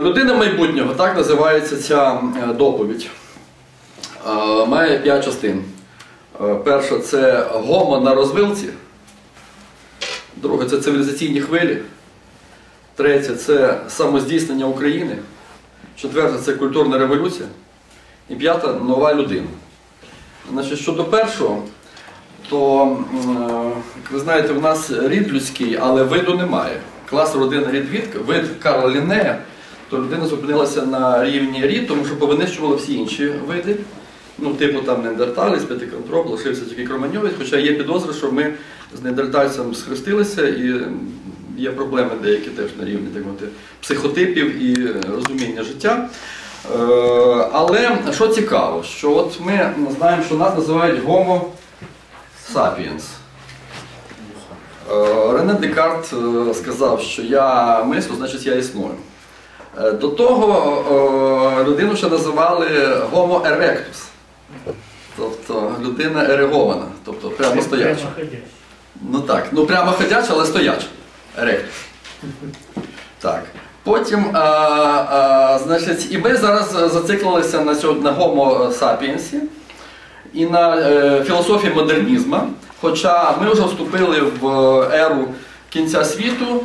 Людина майбутнього, так називається ця е, доповідь. Е, Має п'ять частин. Е, Перша це гомо на розвилці. Друге це цивілізаційні хвилі. Третє це самоздійснення України. Четверте це культурна революція. І п'ята нова людина. Значить, щодо першого, то, як ви знаєте, в нас рід людський, але виду немає. Клас родина рід вид Карла Ліннея, то людина зупинилася на рівні рід, тому що повинищували всі інші види. Ну, типу там неандерталець, п'ятиконтроп, лишився тільки кроманьовець, хоча є підозри, що ми з неандертальцем схрестилися і є проблеми деякі теж на рівні так мовити, психотипів і е, розуміння життя. Е, Але що цікаво, що от ми знаємо, що нас називають Homo sapiens. Е, Рене Декарт е, сказав, що я мислю, значить я існую. Е, До того е, людину ще називали Homo erectus. Тобто людина ерегована, тобто прямо стояча. Ну так, ну прямо ходяча, але стояча. Еректус. Так. Потім, а, а, значить, і ми зараз зациклилися на, цьому, на Homo sapiens і на е, філософії модернізму. Хоча ми вже вступили в еру кінця світу, е,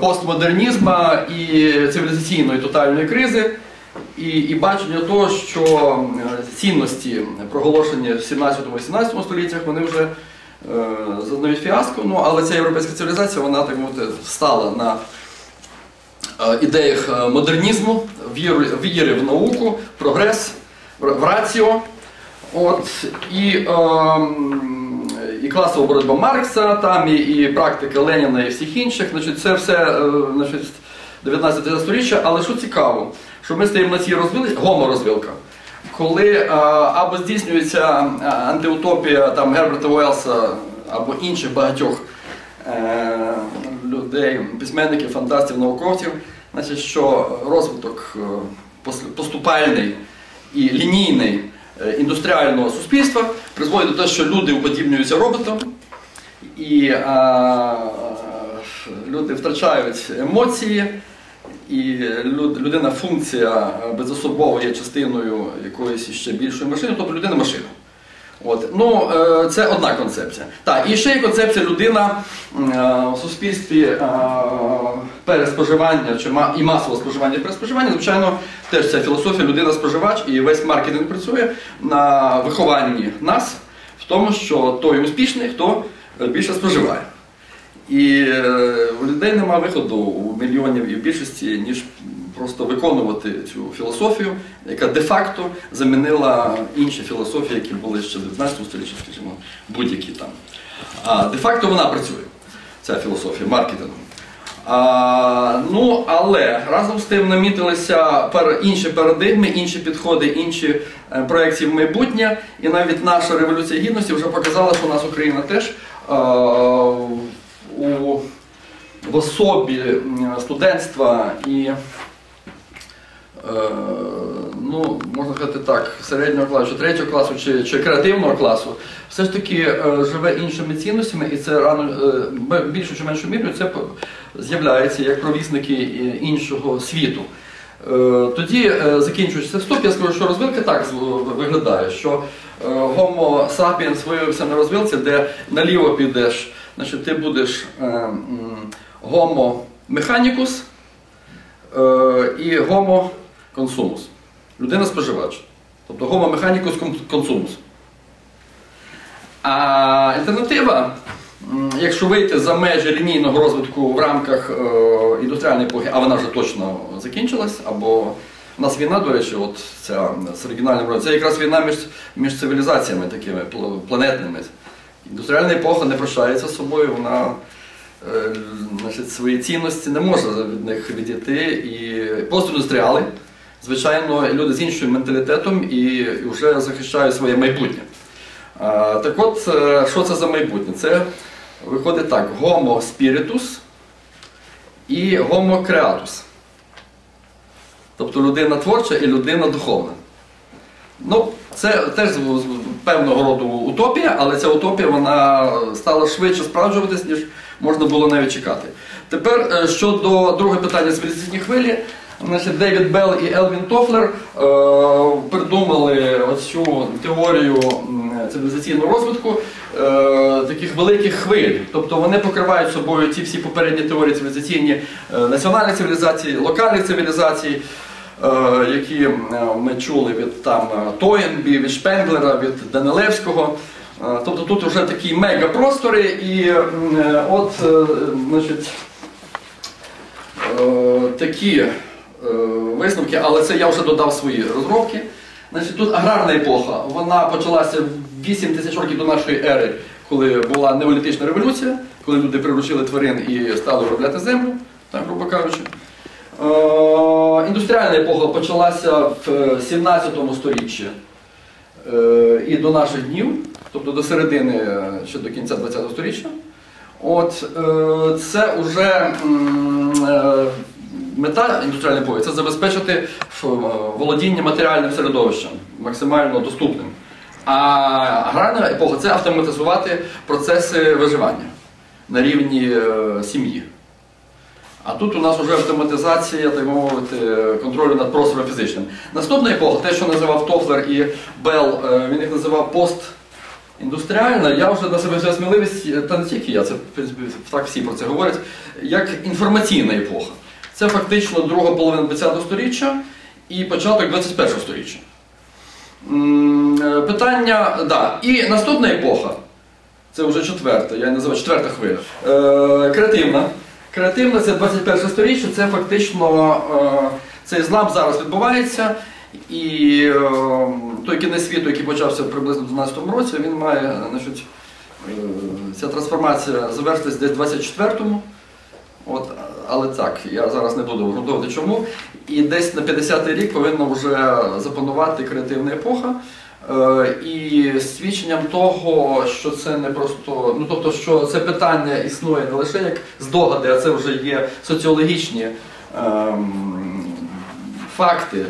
постмодернізму і цивілізаційної тотальної кризи, і, і бачення того, що е, цінності, проголошені в 17-18 століттях, вони вже е, зазнають фіаско. Ну, але ця європейська цивілізація, вона так мовити, стала на е, ідеях е, модернізму, віри, в науку, прогрес, в раціо. От, і, е, і класова боротьба Маркса, там, і, і практика Леніна і всіх інших. Значить, це все е, значить, 19 століття. Але що цікаво, що ми стоїмо на цій розвилці, гоморозвилка, коли е, або здійснюється е, антиутопія там, Герберта Уелса або інших багатьох е, людей, письменників, фантастів, науковців, значить, що розвиток поступальний і лінійний індустріального суспільства призводить до того, що люди уподібнюються роботам, і а, люди втрачають емоції, і люд- людина функція безособово є частиною якоїсь ще більшої машини, тобто людина машина. От. Ну, е, це одна концепція. Так, і ще є концепція людина е, в суспільстві е, переспоживання і масового споживання переспоживання. Звичайно, теж ця філософія людина-споживач і весь маркетинг працює на вихованні нас в тому, що той успішний, хто е, більше споживає. І е, у людей немає виходу у мільйонів і в більшості, ніж просто виконувати цю філософію, яка де-факто замінила інші філософії, які були ще в 19 столітті, скажімо, будь-які там. А де-факто вона працює, ця філософія маркетингу. А, ну, але разом з тим намітилися інші парадигми, інші підходи, інші е, проекції в майбутнє. І навіть наша революція гідності вже показала, що у нас Україна теж е, у, в особі студентства і ну, можна сказати так, середнього класу, чи третього класу, чи, чи креативного класу, все ж таки е, живе іншими цінностями, і це рано е, більшу чи меншу мірою це з'являється як провісники е, іншого світу. Е, Тоді, е, закінчуючи цей вступ, я скажу, що розвилка так виглядає, що е, Homo sapiens виявився на розвилці, де наліво підеш, значить ти будеш е, м, Homo mechanicus е, і Homo consumus. Людина-споживач. Тобто Homo mechanicus con- consumus. А альтернатива, якщо вийти за межі лінійного розвитку в рамках е, індустріальної епохи, а вона вже точно закінчилась, або у нас війна, до речі, от ця з оригінальним це якраз війна між, між цивілізаціями такими планетними. Індустріальна епоха не прощається з собою, вона е, значить, свої цінності не може від них відійти. І постіндустріали, звичайно, люди з іншим менталітетом і вже захищають своє майбутнє. Так от, е, що це за майбутнє? Це виходить так: Homo spiritus і Homo creatus. Тобто людина творча і людина духовна. Ну, це теж з- з- певного роду утопія, але ця утопія вона стала швидше справджуватись, ніж можна було навіть чекати. Тепер е, щодо другого питання цивілізаційні хвилі, Значить, Девід Белл і Елвін Тофлер е, придумали оцю теорію цивілізаційного розвитку е, таких великих хвиль. Тобто вони покривають собою ті всі попередні теорії цивілізаційні е, національних цивілізацій, локальних цивілізацій. Які ми чули від там Тоєнбі, від Шпенглера, від Данилевського. Тобто тут вже такі мегапростори, і от, значить, такі висновки, але це я вже додав свої розробки. Значить, тут аграрна епоха. Вона почалася 8 тисяч років до нашої ери, коли була неолітична революція, коли люди приручили тварин і стали обробляти землю, так, грубо кажучи. Е, Індустріальна епоха почалася в 17 сторіччі е, і до наших днів, тобто до середини е, ще до кінця 20 століття. От е, це вже е, мета індустріальної епохи це забезпечити е, володіння матеріальним середовищем максимально доступним. А аграрна епоха це автоматизувати процеси виживання на рівні е, сім'ї. А тут у нас вже автоматизація, так мовити, контролю над простором фізичним. Наступна епоха, те, що називав Тофлер і Белл, е, він їх називав постіндустріальна. Я вже на себе взяв сміливість, та не тільки я, це в принципі так всі про це говорять, як інформаційна епоха. Це фактично друга половина ХХ століття і початок 21 століття. Е, Питання, да. І наступна епоха, це вже четверта, я називаю четверта хвиля. Е, креативна. Креативна це 21 сторіччя, це фактично е, цей злам зараз відбувається. І е, той кінець світу, який почався приблизно в 12 році, він має, значить, е, ця трансформація завершитись десь в 24-му. От, але так, я зараз не буду обґрунтовувати чому. І десь на 50-й рік повинна вже запанувати креативна епоха. Е, І свідченням того, що це не просто, ну тобто, що це питання існує не лише як здогади, а це вже є соціологічні ем, факти.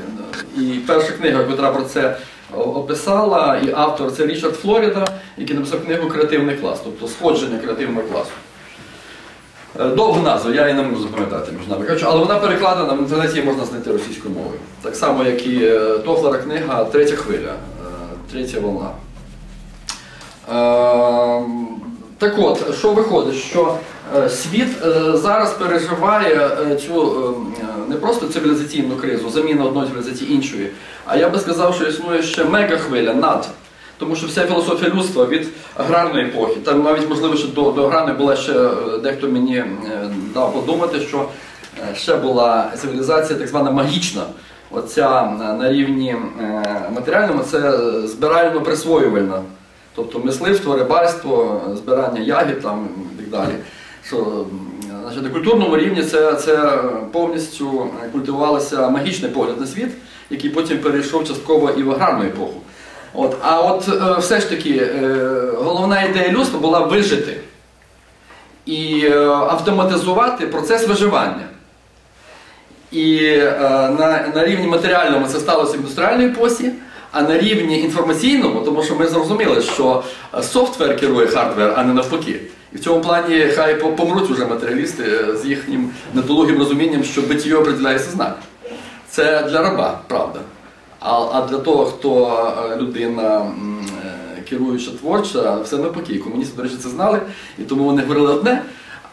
І перша книга, яка про це описала, і автор це Річард Флоріда, який написав книгу Креативний клас, тобто сходження креативного класу. Е, Довгу назву, я її не можу запам'ятати між нами але вона перекладена в інтернеті її можна знайти російською мовою. Так само, як і е, Тофлера книга Третя хвиля, е, третя волна. Так от, що виходить, що світ зараз переживає цю не просто цивілізаційну кризу, заміну одної цивілізації іншої, а я би сказав, що існує ще мегахвиля над. Тому що вся філософія людства від аграрної епохи, там навіть можливо, що до, до аграрної була ще е, дехто мені е, дав подумати, що е, ще була цивілізація так звана магічна. Оця на рівні матеріальному це збирально-присвоювальна. Тобто мисливство, рибальство, збирання ягід там, і так далі. Що, значить, на культурному рівні це, це повністю культивувалося магічний погляд на світ, який потім перейшов частково і в аграрну епоху. От, а от е, все ж таки е, головна ідея людства була вижити і е, автоматизувати процес виживання. І е, на, на рівні матеріальному це сталося в індустріальній епосі, а на рівні інформаційному, тому що ми зрозуміли, що софтвер керує хардвер, а не навпаки. І в цьому плані хай помруть уже матеріалісти е, з їхнім недолугим розумінням, що биття определяє сознання. Це для раба, правда. А, для того, хто е, людина е, керуюча творча, все навпаки. Комуністи, до речі, це знали, і тому вони говорили одне.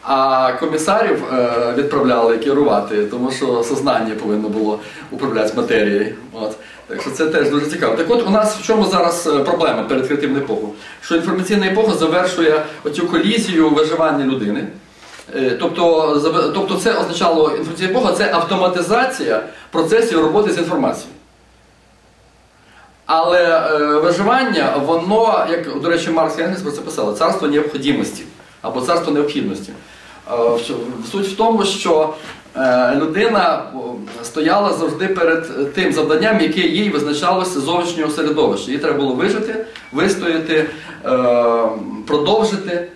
А комісарів е, відправляли керувати, тому що сознання повинно було управляти матерією. От. Так що це теж дуже цікаво. Так от у нас в чому зараз проблема перед креативною епохою? Що інформаційна епоха завершує оцю колізію виживання людини. Тобто, тобто це означало інформаційна епоха це автоматизація процесів роботи з інформацією. Але е, виживання, воно, як, до речі, Маркс і Енгельс про це писали, царство необхідності або царство необхідності. Е, суть в тому, що е, людина стояла завжди перед тим завданням, яке їй визначалося зовнішнього середовища. Їй треба було вижити, вистояти, е, продовжити.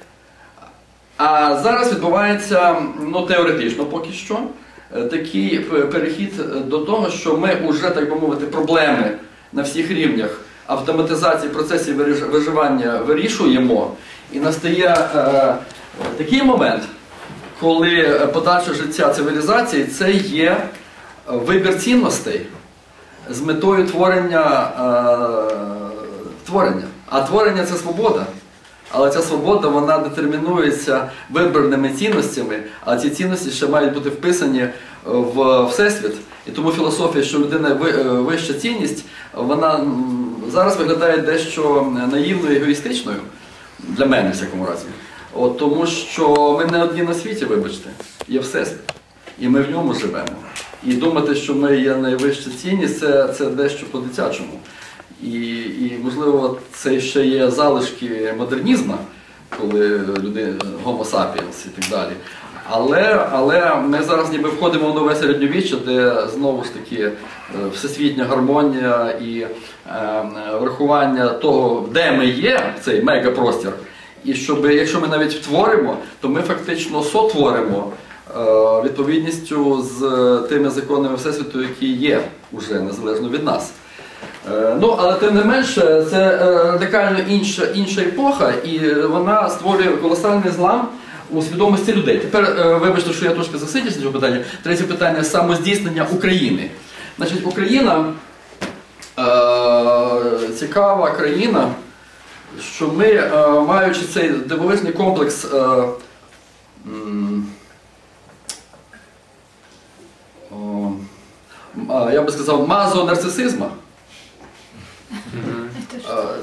А зараз відбувається ну, теоретично поки що е, такий перехід до того, що ми вже, так би мовити, проблеми на всіх рівнях автоматизації процесів виживання вирішуємо, і настає е, такий момент, коли подальше життя цивілізації це є вибір цінностей з метою творення, е, творення. А творення це свобода. Але ця свобода вона детермінується вибраними цінностями, а ці цінності ще мають бути вписані в всесвіт. І тому філософія, що людина е, вища цінність, вона зараз виглядає дещо наївною егоїстичною для мене, в всякому разі. От, тому що ми не одні на світі, вибачте, є всесвіт. І ми в ньому живемо. І думати, що ми є найвища цінність, це, це дещо по-дитячому. І, і можливо, це ще є залишки модернізму, коли люди Homo sapiens і так далі. Але, але ми зараз ніби входимо в нове середньовіччя, де знову ж таки е, всесвітня гармонія і е, врахування того, де ми є, цей мегапростір. І щоб, якщо ми навіть творимо, то ми фактично сотворимо е, відповідністю з тими законами Всесвіту, які є уже незалежно від нас. Е, Ну, але тим не менше, це е, радикально інша, інша епоха, і вона створює колосальний злам у свідомості людей. Тепер, е, вибачте, що я трошки засидів цього питання. Третє питання самоздійснення України. Значить, Україна е, цікава країна, що ми, е, маючи цей дивовижний комплекс. е, я би сказав, мазонарцисизма. Е,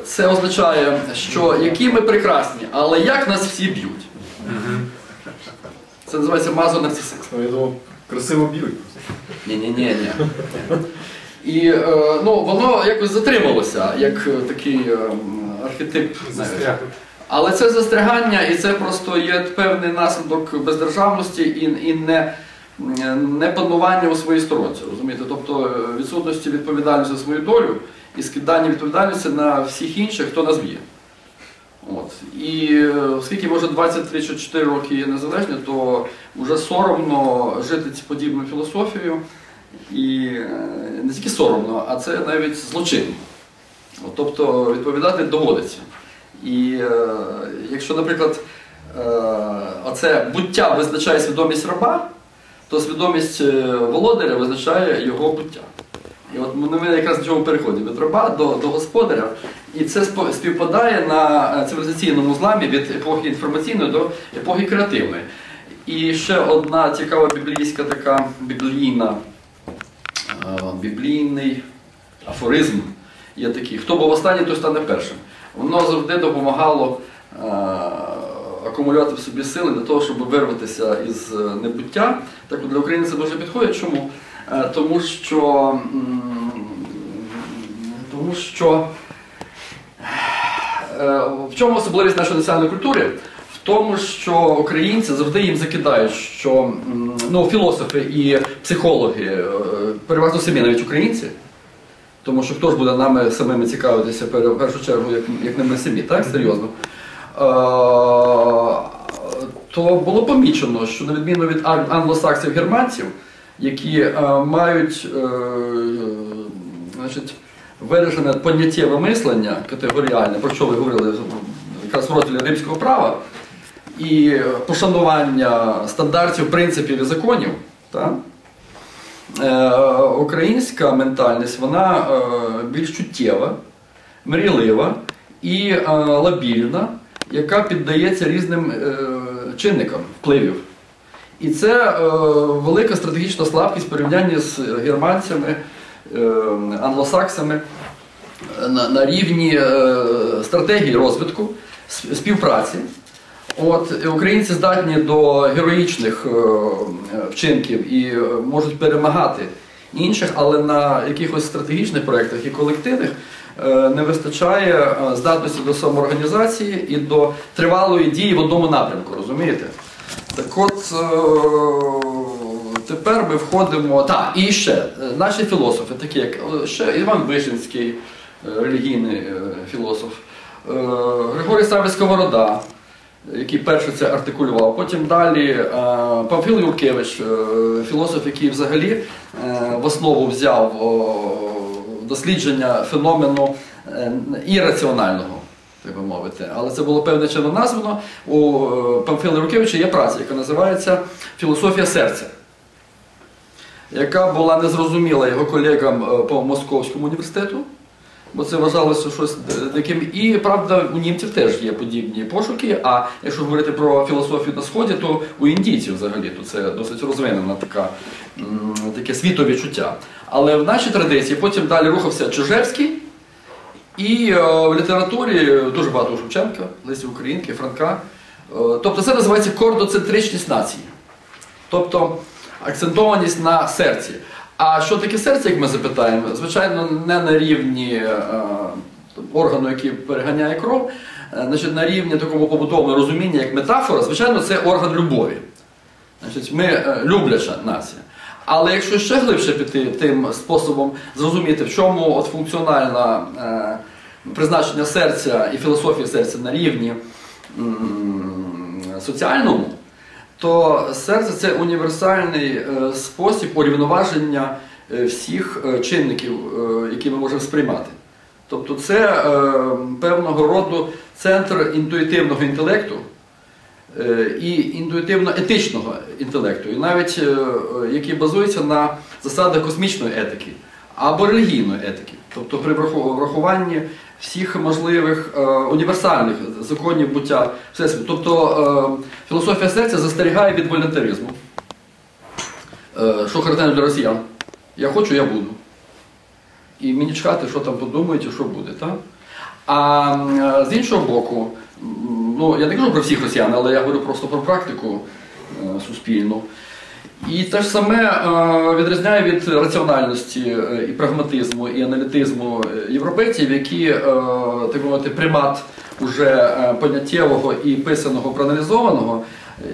Це означає, що які ми прекрасні, але як нас всі б'ють. Це називається мазонарцисизм. Ну, я думав, красиво б'ють. Ні-ні-ні. І е, ну, воно якось затрималося, як е, такий е, архетип. навіть. Але це застрягання, і це просто є певний наслідок бездержавності і, і не, не панування у своїй сторонці. Розумієте? Тобто е, відсутності відповідальності за свою долю і скидання відповідальності на всіх інших, хто нас б'є. От. І е, оскільки може 23 чи 4 роки є незалежні, то вже соромно жити ці подібною філософією. І е, не тільки соромно, а це навіть злочинно. От, тобто відповідати доводиться. І е, якщо, наприклад, е, оце буття визначає свідомість раба, то свідомість е, володаря визначає його буття. І от ми якраз до цього переходимо від раба до, до господаря. І це співпадає на е, цивілізаційному зламі від епохи інформаційної до епохи креативної. І ще одна цікава біблійська така біблійна, е, біблійний афоризм є такий. Хто був останній, той стане першим. Воно завжди допомагало е, акумулювати в собі сили для того, щоб вирватися із небуття. Так от для України це дуже підходить. Чому? Е, тому що, тому що е, в чому особливість нашої національної культури? В тому, що українці завжди їм закидають, що ну, філософи і психологи, е, переважно самі навіть українці, тому що хто ж буде нами самими цікавитися в першу чергу, як, як не ми самі, так? Серйозно. Е, то було помічено, що на відміну від ан- англосаксів германців, які е, мають е, значить, виражене поняттєве мислення категоріальне, про що ви говорили якраз в розділі римського права, і пошанування стандартів, принципів і законів. Так? Е, українська ментальність вона е, більш чуттєва, мрійлива і е, лабільна, яка піддається різним е, чинникам впливів. І це е, велика стратегічна слабкість в порівнянні з германцями, е, англосаксами е, на, на рівні е, стратегії розвитку, співпраці. От українці здатні до героїчних е, вчинків і е, можуть перемагати інших, але на якихось стратегічних проєктах і колективних е, не вистачає е, здатності до самоорганізації і до тривалої дії в одному напрямку, розумієте? Так от е, тепер ми входимо. Так, і ще е, наші філософи, такі як е, ще Іван Вишинський, релігійний філософ, Григорій Савич Сковорода, який перший це артикулював. Потім далі Памфіл Юркевич, філософ, який взагалі в основу взяв дослідження феномену ірраціонального. Так би мовити, але це було певне чином названо. У е, Памфіла Юркевича є праця, яка називається Філософія серця. яка була незрозуміла його колегам е, по Московському університету, бо це вважалося щось таким. І правда, у німців теж є подібні пошуки. А якщо говорити про філософію на сході, то у індійців взагалі то це досить розвинена така, таке світовідчуття. Але в нашій традиції потім далі рухався Чижевський. І е, в літературі дуже багато Шевченка, Лесі Українки, Франка. Е, тобто це називається кордоцентричність нації. Тобто акцентованість на серці. А що таке серце, як ми запитаємо? Звичайно, не на рівні е, органу, який переганяє кров, значить, на рівні такого побутового розуміння, як метафора, звичайно, це орган любові. Значить, ми любляча нація. Але якщо ще глибше піти тим способом зрозуміти, в чому от функціональне призначення серця і філософія серця на рівні соціальному, то серце це універсальний е, спосіб урівноваження е, всіх е, чинників, які ми можемо сприймати. Тобто це певного роду центр інтуїтивного інтелекту і інтуїтивно-етичного інтелекту, і навіть е, е, який базується на засадах космічної етики або релігійної етики, тобто при врахуванні всіх можливих е, універсальних законів буття Всесвіту. Тобто е, філософія серця застерігає від волюнтаризму. Е, що характерно для росіян? Я хочу, я буду. І мені чекати, що там подумають і що буде. Так? А е, з іншого боку, ну, я не кажу про всіх росіян, але я говорю просто про практику е, суспільну. І те ж саме е, відрізняє від раціональності е, і прагматизму, і аналітизму європейців, які, так мовити, примат уже поняттєвого і писаного проаналізованого,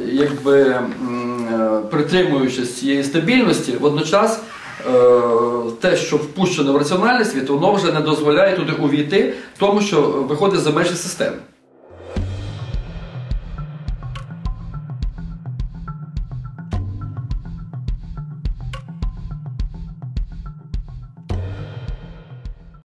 якби притримуючись цієї стабільності, водночас те, що впущено в раціональний світ, воно вже не дозволяє туди увійти, тому що виходить за межі системи.